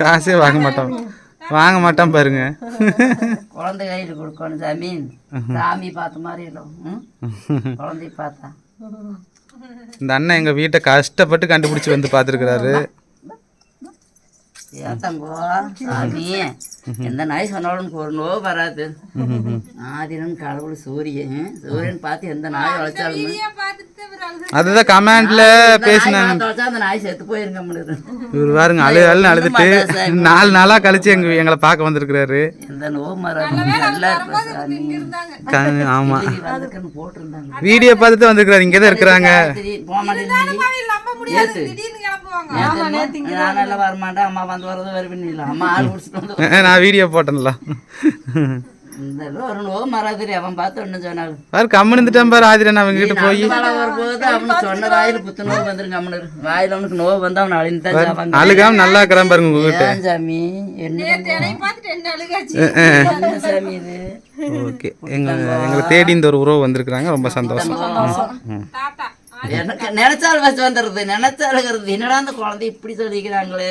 காசே வாங்க மாட்டோம் வாங்க மாட்டோம் பாருங்க குழந்தை கையில் கொடுக்கணும் சாமி சாமி பார்த்த மாதிரி இருக்கும் ம்? குழந்தைய பார்த்தா இந்த அண்ணன் எங்க வீட்டை கஷ்டப்பட்டு கண்டுபிடிச்சு வந்து பார்த்துருக்கிறாரு. ஏத்தங்கோ சாமி எந்த நாய் சொன்னாலும் ஒரு நோவு வராது. ஆதிரன் கடவுள் சூரியன். சூரியன் பார்த்து எந்த நாய் உழைச்சாலும் அதுதான் கமெண்ட்ல பேசினாங்க இவர் பாருங்க அழு அழுன்னு அழுதுட்டு நாலு நாளா கழிச்சு எங்க எங்களை பார்க்க வந்திருக்கிறாரு. ஆமா. வீடியோ பார்த்துட்டு வந்திருக்கிறாரு இங்கே தான் இருக்கிறாங்க நான் வீடியோ போட்டேன்ல. ஒரு நோவு மறாதிரி அவன் பார்த்து ஒன்று சொன்னாலும் பாரு கம்மன் இருந்துட்டான் பாரு ஆதிரன் அவங்க கிட்ட போய் வரும்போது அவனுக்கு சொன்ன வாயில புத்து நோவு வந்துருங்க அவனு வாயில அவனுக்கு நோவு வந்து அவன் அழிந்து தான் அழுகாம நல்லா இருக்கிறான் பாருங்க உங்ககிட்ட சாமி என்ன சாமி இது ஓகே எங்க எங்களை தேடி இந்த ஒரு உறவு வந்திருக்கிறாங்க ரொம்ப சந்தோஷம். எனக்கு நினைச்சால் வச்சு வந்துடுறது. நினைச்சாலுங்கிறது என்னடா அந்த குழந்தை இப்படி சொல்லிக்கிறாங்களே?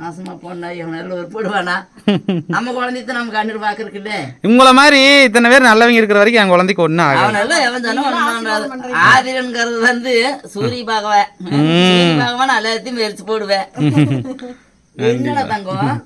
நாசமா போனா இவன் நல்ல ஒரு போடுவானா? நம்ம குழந்தைத்த நம்ம கண்ணீர் பாக்குறதுக்குல்ல உங்களை மாதிரி இத்தனை பேர் நல்லவங்க இருக்கிற வரைக்கும் என் குழந்தைக்கு ஆகும் அவன் எல்லாம் எவன் சொன்னா. ஆதிரன்கிறது வந்து சூரிய பகவான். சூரிய பகவான் எல்லாத்தையும் வெறிச்சு போடுவேன். என்னடா தங்கம்?